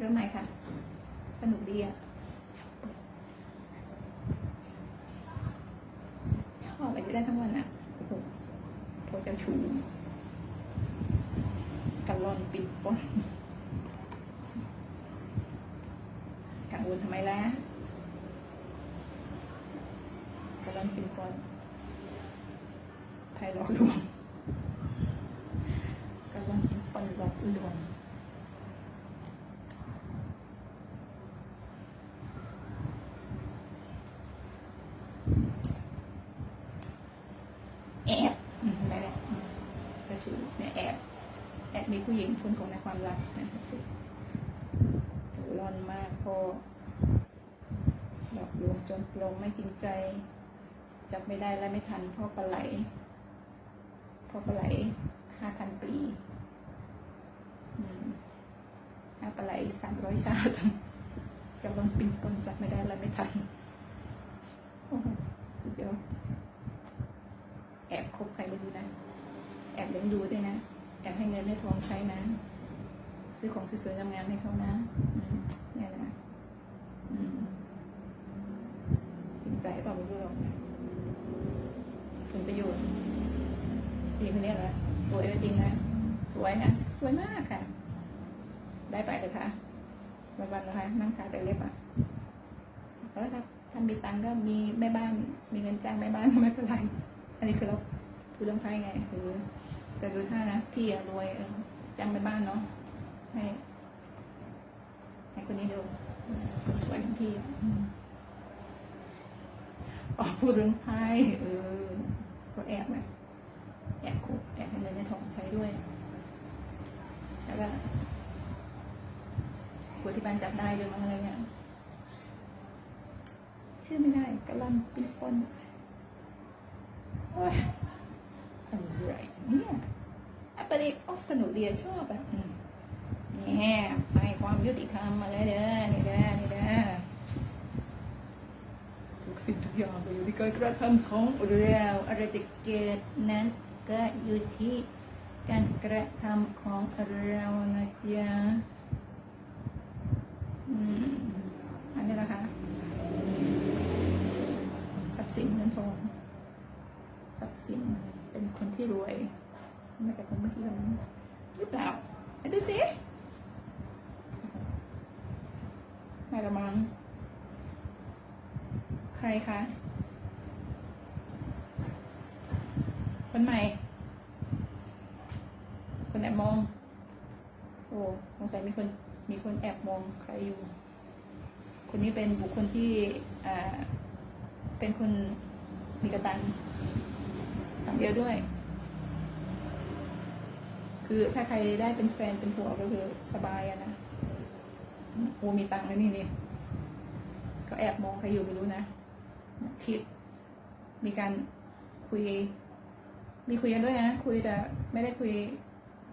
เริ่มใหม่ค่ะ สนุกดีอะชอบอะไรได้ทั้งวันอะโอ้โหโพเจ้าชูกันลอนปิดปนกังวลทำไมล่ะกันลอนปิดปนไพ่หลอกลวงกันลอนปิดปนหลอกลวง แอบอืมไม่ได้อืมกระ ชูเนี่ยแอบแอบมีผู้หญิงคนของในความรักนะสิร้อนมากพอหลอกลวงจนปลงไม่จริงใจ จับไม่ได้และไม่ทันพ่อปลาไหลพ่อปลาไหลห้าพันปีอืมห้าปลาไหลสามร้อยชาติจะลงปิงปองจับไม่ได้และไม่ทันสุดยอดแอบคบใครไม่รู้นะ อบเลี้ยงดูด้วยนะ แอบให้เงินให้ทองใช้นะ ซื้อของสวยๆทำงามๆให้เขานะเนี่ยนะจริงใจเปล่าไม่รู้หรอกผลประโยชน์ดีคนนี้เหรอสวยจริงนะ สวยนะสวยมากค่ะ ได้ไปเลยค่ะวันๆนะคะนั่งขายแต่เล็บอะเออถ้าท่านมีตังก็มีแม่บ้าน มีเงินจ้างแม่บ้านไม่เป็นไร อันนี้คือเรา พูดเรื่องไพ่ไงคือแต่ดูถ้านะพี่อะรวยเออจำไปบ้านเนาะให้ให้คนนี้ดูอืมคนสวยของพี่อะอืมอ๋อพูดเรื่องไพ่เออก็แอบไงแอบคุกแอบให้เงินในทองใช้ด้วยแล้วก็กลัวที่บ้านจับได้ด้วยมั้งอะไรเนี่ยเชื่อไม่ได้กระลอนปีปนโอ้ยอะไรเนี่ยอะประเด็กโอสนุกดีอะชอบอะนี่ให้ความยุติธรรมมาเลยเด้อนี่เด้อนี่เด้อทุกสิ่งทุกอย่างก็อยู่ที่การกระทำของเราอะไรจะเกิดนั้นก็อยู่ที่การกระทำของเรานะจ๊ะอืมอันนี้นะคะทรัพย์สินเงินทอง ทรัพย์สินเป็นคนที่รวยมาจากคนไม่ที่ลำหรือเปล่าไปดูสิไม่ละมัง ใครคะ คนใหม่ คนแอบมอง โอ้สงสัยมีคน มีคนแอบมองใครอยู่ คนนี้เป็นบุคคลที่ อ่า เป็นคนมีกระตังค รั้งเดียวด้วย คือถ้าใครได้เป็นแฟนเป็นผัวก็คือสบายอะนะโอมีตังค์แล้วนี่นี่เขาแอบมองใครอยู่ไม่รู้นะคิด มีการคุย มีคุยกันด้วยนะ คุยแต่ไม่ได้คุย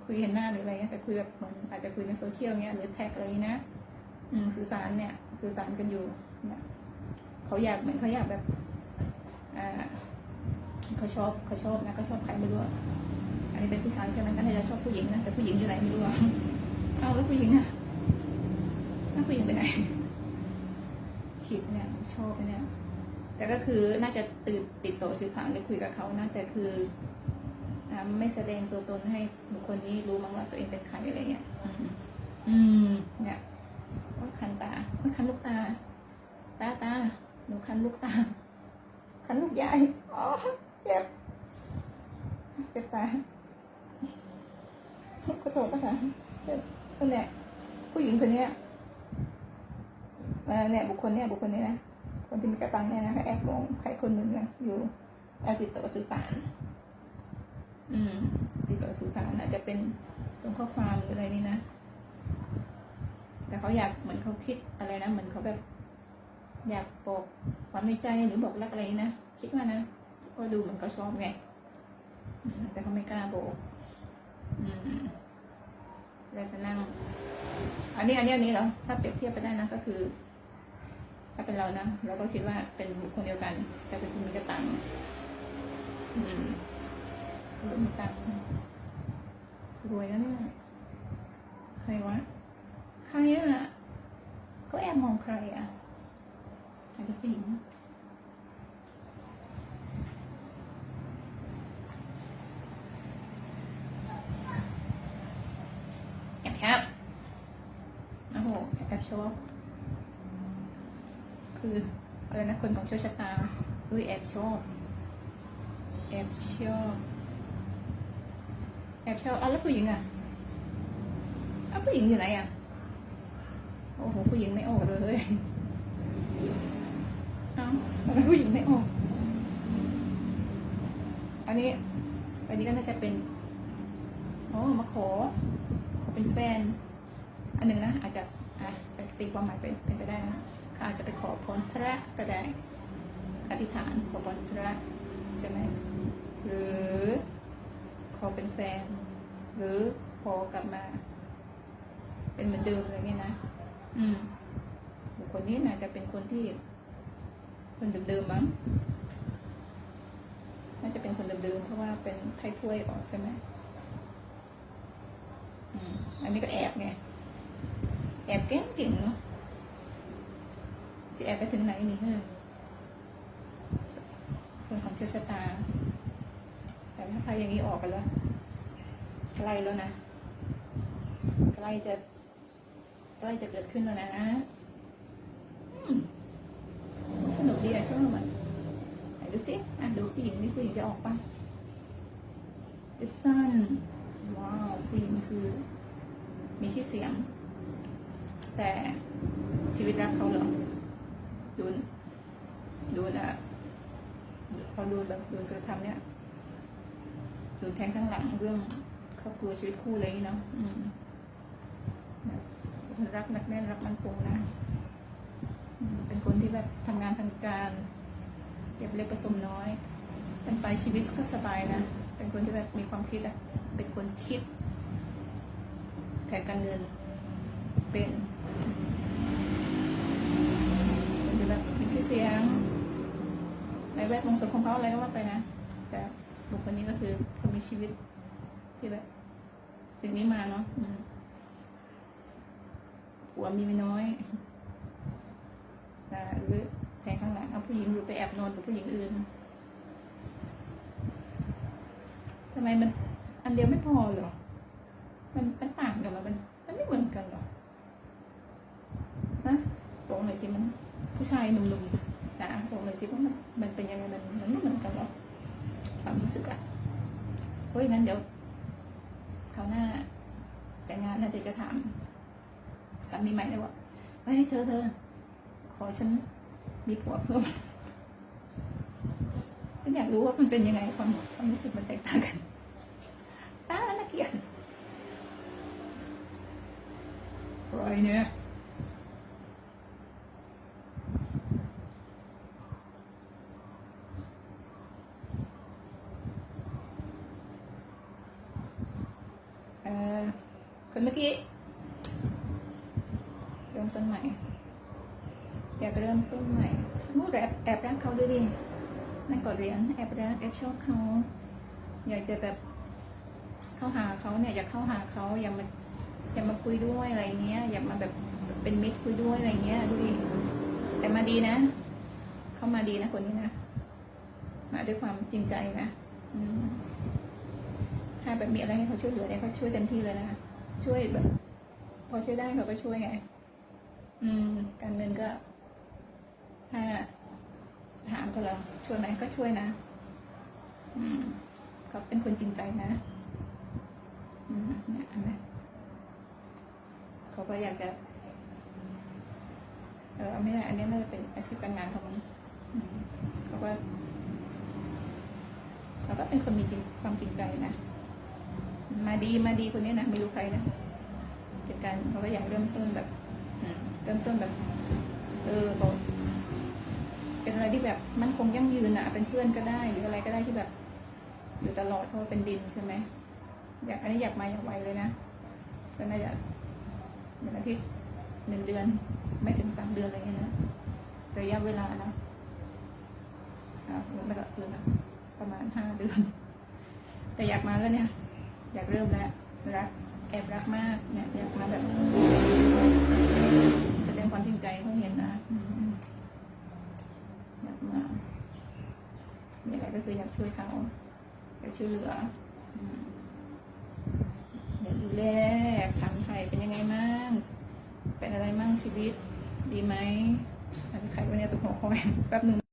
คุยเห็นหน้าหรืออะไรเงี้ยแต่คุยแบบเหมือนอาจจะคุยในโซเชียลเงี้ยหรือแท็กอะไรอย่างงี้นะอืมสื่อสารเนี่ย สื่อสารกันอยู่เนี่ยเขาอยากเหมือนเขาอยากแบบอ่า เขาชอบเขาชอบนะเขาชอบใครไม่รู้อะอันนี้เป็นผู้ชายใช่ไหมก็น่าจะชอบผู้หญิงนะแต่ผู้หญิงอยู่ไหนไม่รู้อะเอ้าแล้วผู้หญิงอะแล้วผู้หญิงไปไหนคิดเนี่ยชอบเนี่ย แต่ก็คือน่าจะติดติดต่อสื่อสารหรือคุยกับเขานะแต่คืออ่าไม่แสดงตัวตนให้บุคคลนี้รู้มั้งว่าตัวเองเป็นใครอะไรเงี้ยอืมอืมเนี่ยว่าคันตาว่าคันลูกตา ตาตาหนูคันลูกตา คันลูกยายอ๋อ เจ็บเจ็บตาขอโทษนะคะเจ็บคนเนี่ยผู้หญิงคนเนี้ยเอ่อเนี่ยบุคคลเนี่ยบุคคลนี้นะคนที่มีกระตังเนี่ยนะเขาแอบมองใครคนหนึ่งนะอยู่แอบติดต่อสื่อสาร อืม ติดต่อสื่อสารอาจจะเป็นส่งข้อความหรืออะไรนี่นะแต่เขาอยากเหมือนเขาคิดอะไรนะเหมือนเขาแบบ อยากบอกความในใจหรือบอกรักอะไรนะคิดว่านะ ก็ดูเหมือนเขาชอบไง แต่เขาไม่กล้าโบกอืมเลยไปนั่ง อันนี้อันนี้อันนี้เหรอ ถ้าเปรียบเทียบไปได้นะก็คือ ถ้าเป็นเรานะเราก็คิดว่าเป็นบุคคลเดียวกัน แต่เป็นคนมีกระตังอืมคนมีตังค์รวยแล้วเนี่ย ใครวะ ใครอะแอบมองใครอะอาจจะผู้หญิง แอบแอบโอ้โหแอบชอบคืออะไรนะคนของโชคชะตาเฮ้ยแอบชอบแอบชอบแอบชอบอะแล้วผู้หญิงอะอะผู้หญิงอยู่ไหนอะโอ้โหผู้หญิงไม่ออกเลยเอ้าทำไมผู้หญิงไม่ออกอันนี้อันนี้ก็น่าจะเป็น โอ้มาขอ เป็นแฟน อันหนึ่งนะอาจจะอะไปตีความหมายเป็นเป็นไปได้นะเขาอาจจะไปขอพรพระก็ได้อธิษฐานขอพรพระใช่ไหมหรือขอเป็นแฟน หรือขอกลับมา เป็นเหมือนเดิมอะไรเงี้ยนะอืมบุคคลนี้น่าจะเป็นคนที่ คนเดิมๆมั้งน่าจะเป็นคนเดิมๆเพราะว่าเป็นไพ่ถ้วยออกใช่ไหม อันนี้ก็แอบไง แอบเก่งๆเนาะ จะแอบไปถึงไหนนี่เฮ้ยคนของเชื้อชะตา แต่ถ้าไพ่อย่างนี้ออกไปแล้ว ใกล้แล้วนะ ใกล้จะ ใกล้จะเกิดขึ้นแล้วนะอืมสนุกดีอะชอบมันไหนดูสิอะดูผู้หญิงนี่ผู้หญิงจะออกปะ The Sun ว้าวผู้หญิงคือ มีชื่อเสียง แต่ชีวิตรักเขาเหรอดูนดูนะเขาดูแบบดูกระทำเนี่ยดูแทงข้างหลังเรื่องครอบครัวชีวิตคู่อะไรอย่างงี้เนาะอืมรักนักแน่นรักมั่นคงนะเป็นคนที่แบบทำงานทำการเก็บเล็กผสมน้อยเป็นไปชีวิตก็สบายนะ เป็นคนที่แบบมีความคิดอะเป็นคนคิดแผนการเงิน เป็นคนที่แบบมีชื่อเสียงในแวดวงสังคมเขาอะไรก็ว่าไปนะ แต่บุคคลนี้ก็คือคนมีชีวิตที่แบบ สิ่งนี้มาเนาะอืมผัวมีไม่น้อยหรือแทงข้างหลังเอาผู้หญิงอยู่ไปแอบนอนกับผู้หญิงอื่น ทำไมมันอันเดียวไม่พอเหรอ มันมันต่างกันเหรอ มันมันไม่เหมือนกันเหรอฮะบอกหน่อยสิมัน ผู้ชายหนุ่มๆจ้าบอกหน่อยสิว่ามันมันเป็นยังไงมันมันไม่เหมือนกันเหรอความรู้สึกอะเฮ้ยงั้นเดี๋ยวคราวหน้า แต่งงานน่าจะจะถามสามีใหม่เลยว่าเฮ้ยเธอเธอขอฉันมีผัวเพิ่ม อยากรู้ว่ามันเป็นยังไงความความรู้สึกมันแตกต่างกันอ้าน่าเกลียดปล่อยเนี่ยเออคนเมื่อกี้เริ่มต้นใหม่อยากเริ่มต้นใหม่มูดแอบแอบรักเขาด้วยดิ นั่งกอดเหรียญแอบรักแอบชอบเขาอยากจะแบบเข้าหาเขาเนี่ยอยากเข้าหาเขาอยากมาอยากมาคุยด้วยอะไรเงี้ย อยากมาแบบเป็นมิตรคุยด้วยอะไรเงี้ยดูดิแต่มาดีนะ เข้ามาดีนะคนนี้นะมาด้วยความจริงใจนะถ้าแบบมีอะไรให้เขาช่วยเหลือเนี่ยเขาช่วยเต็มที่เลยนะช่วยแบบ พอช่วยได้เขาก็ช่วยไง อืม การเงินก็ถ้า ถามก็แล้วช่วยไหมก็ช่วยนะ อืมเขาเป็นคนจริงใจนะ อืมเนี่ยเห็นไหมเขาก็อยากจะเออไม่ได้อันนี้น่าจะเป็นอาชีพการงานเขามั้งเขาก็เขาก็เป็นคนมีความจริงใจนะ มาดีมาดีคนนี้นะไม่รู้ใครนะกิจการเขาก็อยากเริ่มต้นแบบเริ่มต้นแบบ เออเขา เป็นอะไรที่แบบมันคงยั่งยืนอะเป็นเพื่อนก็ได้หรืออะไรก็ได้ที่แบบ อยู่ตลอดเพราะเป็นดินใช่ไหมอยากอันนี้อยากมาอยากไวเลยนะก็น่าจะหนึ่งอาทิตย์หนึ่งเดือน ไม่ถึงสามเดือนอะไรเงี้ยนะระยะเวลานะอ่าไม่ก็คือนะประมาณห้าเดือน แต่อยากมาแล้วเนี่ย อยากเริ่มแล้วรักแอบรักมากเนี่ยอยากมาแบบแสดงความจริงใจ มีอะไร ก็คืออยากช่วยเขาอยากช่วยเหลืออยากดูแลถามไทยเป็นยังไงมั่งเป็นอะไรมั่งชีวิต ดีไหมอาจจะขายวันนี้ตัวหัวคอยแป๊บหนึ่ง